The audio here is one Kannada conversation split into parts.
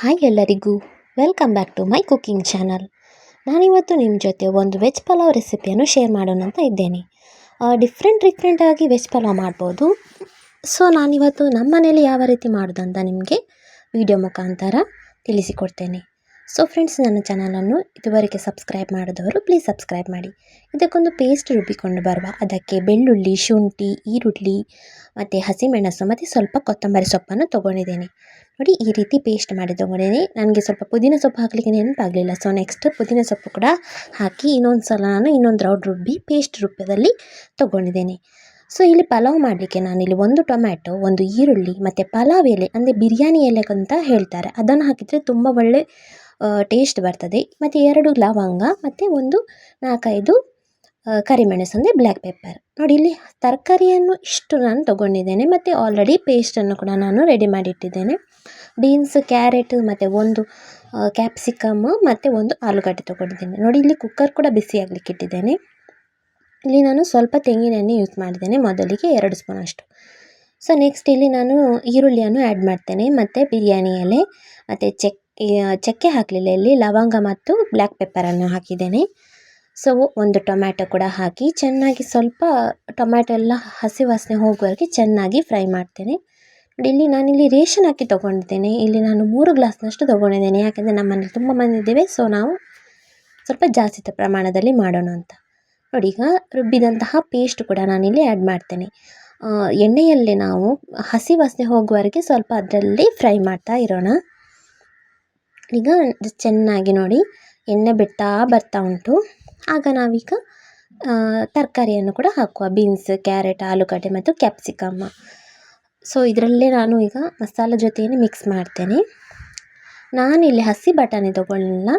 ಹಾಯ್ ಎಲ್ಲರಿಗೂ. Welcome back to my cooking channel ನಾನಿವತ್ತು ನಿಮ್ಮ ಜೊತೆ ಒಂದು ವೆಜ್ ಪಲಾವ್ ರೆಸಿಪಿಯನ್ನು ಶೇರ್ ಮಾಡೋಣ ಅಂತ ಇದ್ದೇನೆ. ಡಿಫ್ರೆಂಟ್ ಡಿಫ್ರೆಂಟಾಗಿ ವೆಜ್ ಪಲಾವ್ ಮಾಡ್ಬೋದು. ಸೊ ನಾನಿವತ್ತು ನಮ್ಮ ಮನೇಲಿ ಯಾವ ರೀತಿ ಮಾಡೋದಂತ ನಿಮಗೆ ವಿಡಿಯೋ ಮುಖಾಂತರ ತಿಳಿಸಿಕೊಡ್ತೇನೆ. ಸೊ ಫ್ರೆಂಡ್ಸ್ ನನ್ನ ಚಾನಲನ್ನು ಇದುವರೆಗೆ ಸಬ್ಸ್ಕ್ರೈಬ್ ಮಾಡಿದವರು ಪ್ಲೀಸ್ ಸಬ್ಸ್ಕ್ರೈಬ್ ಮಾಡಿ. ಇದಕ್ಕೊಂದು ಪೇಸ್ಟ್ ರುಬ್ಬಿಕೊಂಡು ಬರುವ ಅದಕ್ಕೆ ಬೆಳ್ಳುಳ್ಳಿ, ಶುಂಠಿ, ಈರುಳ್ಳಿ, ಮತ್ತು ಹಸಿಮೆಣಸು, ಮತ್ತು ಸ್ವಲ್ಪ ಕೊತ್ತಂಬರಿ ಸೊಪ್ಪನ್ನು ತೊಗೊಂಡಿದ್ದೇನೆ. ನೋಡಿ, ಈ ರೀತಿ ಪೇಸ್ಟ್ ಮಾಡಿ ತೊಗೊಂಡಿದ್ದೀನಿ. ನನಗೆ ಸ್ವಲ್ಪ ಪುದೀನ ಸೊಪ್ಪು ಹಾಕಲಿಕ್ಕೆ ನೆನಪಾಗಲಿಲ್ಲ. ಸೊ ನೆಕ್ಸ್ಟ್ ಪುದೀನ ಸೊಪ್ಪು ಕೂಡ ಹಾಕಿ ಇನ್ನೊಂದು ಸಲ ನಾನು ಇನ್ನೊಂದು ರೌಡ್ ರುಬ್ಬಿ ಪೇಸ್ಟ್ ರೂಪದಲ್ಲಿ ತೊಗೊಂಡಿದ್ದೇನೆ. ಸೊ ಇಲ್ಲಿ ಪಲಾವ್ ಮಾಡಲಿಕ್ಕೆ ನಾನಿಲ್ಲಿ ಒಂದು ಟೊಮ್ಯಾಟೊ, ಒಂದು ಈರುಳ್ಳಿ, ಮತ್ತು ಪಲಾವ್ ಎಲೆ, ಅಂದರೆ ಬಿರಿಯಾನಿ ಎಲೆ ಅಂತ ಹೇಳ್ತಾರೆ. ಅದನ್ನು ಹಾಕಿದರೆ ತುಂಬ ಒಳ್ಳೆ ಟೇಸ್ಟ್ ಬರ್ತದೆ. ಮತ್ತು ಎರಡು ಲವಂಗ, ಮತ್ತು ಒಂದು ನಾಲ್ಕೈದು ಕರಿಮೆಣಸು ಅಂದರೆ ಬ್ಲ್ಯಾಕ್ ಪೆಪ್ಪರ್ ನೋಡಿ, ಇಲ್ಲಿ ತರಕಾರಿಯನ್ನು ಇಷ್ಟು ನಾನು ತೊಗೊಂಡಿದ್ದೇನೆ. ಮತ್ತು ಆಲ್ರೆಡಿ ಪೇಸ್ಟನ್ನು ಕೂಡ ನಾನು ರೆಡಿ ಮಾಡಿಟ್ಟಿದ್ದೇನೆ. ಬೀನ್ಸ್ ಕ್ಯಾರೆಟ್ ಮತ್ತು ಒಂದು ಕ್ಯಾಪ್ಸಿಕಮ್ ಮತ್ತು ಒಂದು ಆಲೂಗಡ್ಡೆ ತೊಗೊಂಡಿದ್ದೇನೆ. ನೋಡಿ, ಇಲ್ಲಿ ಕುಕ್ಕರ್ ಕೂಡ ಬಿಸಿ ಆಗಲಿಕ್ಕೆ ಇಟ್ಟಿದ್ದೇನೆ. ಇಲ್ಲಿ ನಾನು ಸ್ವಲ್ಪ ತೆಂಗಿನೆಣ್ಣೆ ಯೂಸ್ ಮಾಡಿದ್ದೇನೆ ಮೊದಲಿಗೆ, ಎರಡು ಸ್ಪೂನ್ ಅಷ್ಟು. ಸೊ ನೆಕ್ಸ್ಟ್ ಇಲ್ಲಿ ನಾನು ಈರುಳ್ಳಿಯನ್ನು ಆ್ಯಡ್ ಮಾಡ್ತೇನೆ. ಮತ್ತು ಬಿರಿಯಾನಿ ಎಲೆ, ಮತ್ತು ಚೆಕ್ ಚಕ್ಕೆ ಹಾಕಲಿಲ್ಲ ಇಲ್ಲಿ ಲವಂಗ ಮತ್ತು ಬ್ಲ್ಯಾಕ್ ಪೆಪ್ಪರನ್ನು ಹಾಕಿದ್ದೇನೆ. ಸೊ ಒಂದು ಟೊಮ್ಯಾಟೊ ಕೂಡ ಹಾಕಿ ಚೆನ್ನಾಗಿ ಸ್ವಲ್ಪ ಟೊಮ್ಯಾಟೊ ಎಲ್ಲ ಹಸಿ ವಾಸನೆ ಹೋಗುವವರೆಗೆ ಚೆನ್ನಾಗಿ ಫ್ರೈ ಮಾಡ್ತೇನೆ. ಇಲ್ಲಿ ನಾನಿಲ್ಲಿ ರೇಷನ್ ಹಾಕಿ ತೊಗೊಂಡಿದ್ದೇನೆ. ಇಲ್ಲಿ ನಾನು ಮೂರು ಗ್ಲಾಸ್ನಷ್ಟು ತೊಗೊಂಡಿದ್ದೇನೆ. ಯಾಕೆಂದರೆ ನಮ್ಮ ಮನೇಲಿ ತುಂಬ ಮಂದಿದ್ದೇವೆ ಸೊ ನಾವು ಸ್ವಲ್ಪ ಜಾಸ್ತಿ ಪ್ರಮಾಣದಲ್ಲಿ ಮಾಡೋಣ ಅಂತ. ನೋಡಿ, ಈಗ ರುಬ್ಬಿದಂತಹ ಪೇಸ್ಟ್ ಕೂಡ ನಾನಿಲ್ಲಿ ಆ್ಯಡ್ ಮಾಡ್ತೇನೆ. ಎಣ್ಣೆಯಲ್ಲಿ ನಾವು ಹಸಿ ವಾಸನೆ ಹೋಗುವವರೆಗೆ ಸ್ವಲ್ಪ ಅದರಲ್ಲಿ ಫ್ರೈ ಮಾಡ್ತಾ ಇರೋಣ. ಈಗ ಚೆನ್ನಾಗಿ ನೋಡಿ ಎಣ್ಣೆ ಬಿಡ್ತಾ ಬರ್ತಾ ಉಂಟು. ಆಗ ನಾವೀಗ ತರಕಾರಿಯನ್ನು ಕೂಡ ಹಾಕುವ. ಬೀನ್ಸ್ ಕ್ಯಾರೆಟ್ ಆಲೂಗಡ್ಡೆ ಮತ್ತು ಕ್ಯಾಪ್ಸಿಕಮ್ಮ ಸೊ ಇದರಲ್ಲೇ ನಾನು ಈಗ ಮಸಾಲ ಜೊತೆಯೇ ಮಿಕ್ಸ್ ಮಾಡ್ತೇನೆ. ನಾನಿಲ್ಲಿ ಹಸಿ ಬಟಾಣಿ ತೊಗೊಳ್ಳಲ್ಲ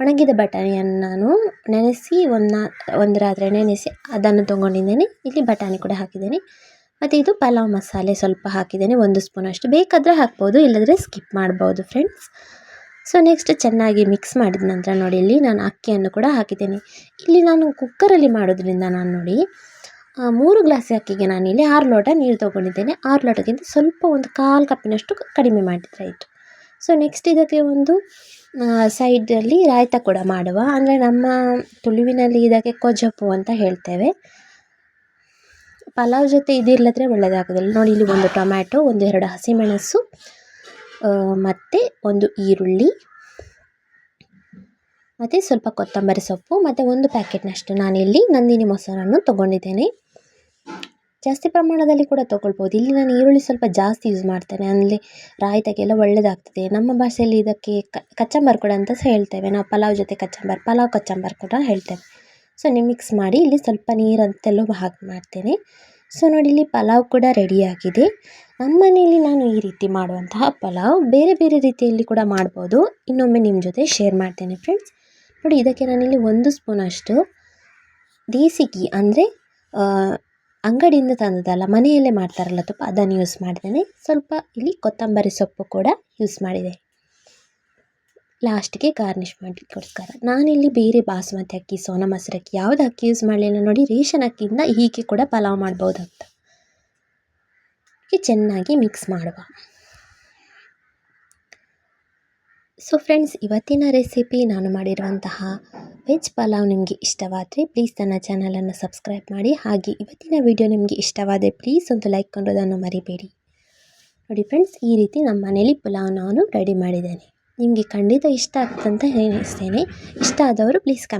ಒಣಗಿದ ಬಟಾಣಿಯನ್ನು ನಾನು ನೆನೆಸಿ ಒಂದು ಒಂದು ರಾತ್ರಿ ನೆನೆಸಿ ಅದನ್ನು ತೊಗೊಂಡಿದ್ದೇನೆ. ಇಲ್ಲಿ ಬಟಾಣಿ ಕೂಡ ಹಾಕಿದ್ದೇನೆ. ಮತ್ತು ಇದು ಪಲಾವ್ ಮಸಾಲೆ ಸ್ವಲ್ಪ ಹಾಕಿದ್ದೇನೆ. ಒಂದು ಸ್ಪೂನಷ್ಟು. ಬೇಕಾದರೆ ಹಾಕ್ಬೋದು ಇಲ್ಲದ್ರೆ ಸ್ಕಿಪ್ ಮಾಡ್ಬೋದು ಫ್ರೆಂಡ್ಸ್ ಸೊ ನೆಕ್ಸ್ಟ್ ಚೆನ್ನಾಗಿ ಮಿಕ್ಸ್ ಮಾಡಿದ ನಂತರ ನೋಡಿ, ಇಲ್ಲಿ ನಾನು ಅಕ್ಕಿಯನ್ನು ಕೂಡ ಹಾಕಿದ್ದೇನೆ. ಇಲ್ಲಿ ನಾನು ಕುಕ್ಕರಲ್ಲಿ ಮಾಡೋದ್ರಿಂದ ನಾನು ನೋಡಿ ಮೂರು ಗ್ಲಾಸ್ ಅಕ್ಕಿಗೆ ನಾನಿಲ್ಲಿ ಆರು ಲೋಟ ನೀರು ತೊಗೊಂಡಿದ್ದೇನೆ. ಆರು ಲೋಟಕ್ಕಿಂತ ಸ್ವಲ್ಪ ಒಂದು ಕಾಲು ಕಪ್ಪಿನಷ್ಟು ಕಡಿಮೆ ಮಾಡಿದರೆ ಆಯಿತು. ಸೊ ನೆಕ್ಸ್ಟ್ ಇದಕ್ಕೆ ಒಂದು ಸೈಡಲ್ಲಿ ರಾಯ್ತ ಕೂಡ ಮಾಡುವ. ಅಂದರೆ ನಮ್ಮ ತುಳುವಿನಲ್ಲಿ ಇದಕ್ಕೆ ಕೊಜಪ್ಪು ಅಂತ ಹೇಳ್ತೇವೆ. ಪಲಾವ್ ಜೊತೆ ಇದಿಲ್ಲದ್ರೆ ಒಳ್ಳೆಯದಾಗೋದಿಲ್ಲ ನೋಡಿ, ಇಲ್ಲಿ ಒಂದು ಟೊಮ್ಯಾಟೊ, ಒಂದು ಎರಡು ಹಸಿಮೆಣಸು ಮತ್ತು ಒಂದು ಈರುಳ್ಳಿ, ಮತ್ತು ಸ್ವಲ್ಪ ಕೊತ್ತಂಬರಿ ಸೊಪ್ಪು, ಮತ್ತು ಒಂದು ಪ್ಯಾಕೆಟ್ನಷ್ಟು ನಾನಿಲ್ಲಿ ನಂದಿನಿ ಮೊಸರನ್ನು ತೊಗೊಂಡಿದ್ದೇನೆ. ಜಾಸ್ತಿ ಪ್ರಮಾಣದಲ್ಲಿ ಕೂಡ ತೊಗೊಳ್ಬೋದು. ಇಲ್ಲಿ ನಾನು ಈರುಳ್ಳಿ ಸ್ವಲ್ಪ ಜಾಸ್ತಿ ಯೂಸ್ ಮಾಡ್ತೇನೆ. ಅಂದರೆ ರಾಯ್ತಕ್ಕೆಲ್ಲ ಒಳ್ಳೆಯದಾಗ್ತದೆ ನಮ್ಮ ಭಾಷೆಯಲ್ಲಿ ಇದಕ್ಕೆ ಕಚ್ಚಂಬರ್ ಕೂಡ ಅಂತ ಹೇಳ್ತೇವೆ. ನಾವು ಪಲಾವ್ ಜೊತೆ ಕಚ್ಚಂಬರ್, ಪಲಾವ್ ಕಚ್ಚಂಬರ್ ಕೂಡ ಹೇಳ್ತೇವೆ. ಸೊ ನೀವು ಮಿಕ್ಸ್ ಮಾಡಿ ಇಲ್ಲಿ ಸ್ವಲ್ಪ ನೀರಂತೆಲ್ಲ ಹಾಕಿ ಮಾಡ್ತೇನೆ. ಸೊ ನೋಡಿ, ಇಲ್ಲಿ ಪಲಾವ್ ಕೂಡ ರೆಡಿಯಾಗಿದೆ ನಮ್ಮ ಮನೆಯಲ್ಲಿ ನಾನು ಈ ರೀತಿ ಮಾಡುವಂತಹ ಪಲಾವ್ ಬೇರೆ ಬೇರೆ ರೀತಿಯಲ್ಲಿ ಕೂಡ ಮಾಡ್ಬೋದು. ಇನ್ನೊಮ್ಮೆ ನಿಮ್ಮ ಜೊತೆ ಶೇರ್ ಮಾಡ್ತೇನೆ ಫ್ರೆಂಡ್ಸ್ ನೋಡಿ, ಇದಕ್ಕೆ ನಾನಿಲ್ಲಿ ಒಂದು ಸ್ಪೂನಷ್ಟು ದೇಸಿ ಗೀ ಅಂದರೆ ಅಂಗಡಿಯಿಂದ ತಂದದಲ್ಲ ಮನೆಯಲ್ಲೇ ಮಾಡ್ತಾರಲ್ಲ ತುಪ್ಪ ಅದನ್ನು ಯೂಸ್ ಮಾಡಿದ್ದೇನೆ ಸ್ವಲ್ಪ ಇಲ್ಲಿ ಕೊತ್ತಂಬರಿ ಸೊಪ್ಪು ಕೂಡ ಯೂಸ್ ಮಾಡಿದೆ. ಲಾಸ್ಟಿಗೆ ಗಾರ್ನಿಷ್ ಮಾಡಲಿಕ್ಕೋಸ್ಕರ ನಾನಿಲ್ಲಿ ಬೇರೆ ಬಾಸುಮತಿ ಅಕ್ಕಿ, ಸೋನಾ ಮೊಸರು ಅಕ್ಕಿ ಯಾವುದು ಅಕ್ಕಿ ಯೂಸ್ ಮಾಡಲಿಲ್ಲ ನೋಡಿ ರೇಷನ್ ಅಕ್ಕಿಯಿಂದ ಹೀಗೆ ಕೂಡ ಪಲಾವ್ ಮಾಡ್ಬೋದಂತ ಚೆನ್ನಾಗಿ ಮಿಕ್ಸ್ ಮಾಡುವ. ಸೊ ಫ್ರೆಂಡ್ಸ್, ಇವತ್ತಿನ ರೆಸಿಪಿ ನಾನು ಮಾಡಿರುವಂತಹ ವೆಜ್ ಪಲಾವ್ ನಿಮಗೆ ಇಷ್ಟವಾದರೆ ಪ್ಲೀಸ್ ನನ್ನ ಚಾನಲನ್ನು ಸಬ್ಸ್ಕ್ರೈಬ್ ಮಾಡಿ. ಹಾಗೆ ಇವತ್ತಿನ ವಿಡಿಯೋ ನಿಮಗೆ ಇಷ್ಟವಾದರೆ ಪ್ಲೀಸ್ ಒಂದು ಲೈಕ್ ಕೊಡೋದನ್ನು ಮರಿಬೇಡಿ. ನೋಡಿ ಫ್ರೆಂಡ್ಸ್, ಈ ರೀತಿ ನಮ್ಮ ಮನೇಲಿ ಪಲಾವ್ ನಾನು ರೆಡಿ ಮಾಡಿದ್ದೇನೆ. ನಿಮಗೆ ಖಂಡಿತ ಇಷ್ಟ ಆಗ್ತದೆ ಅಂತ ಹೇಳ್ತೇನೆ ಇಷ್ಟ ಆದವರು ಪ್ಲೀಸ್ ಕಮ್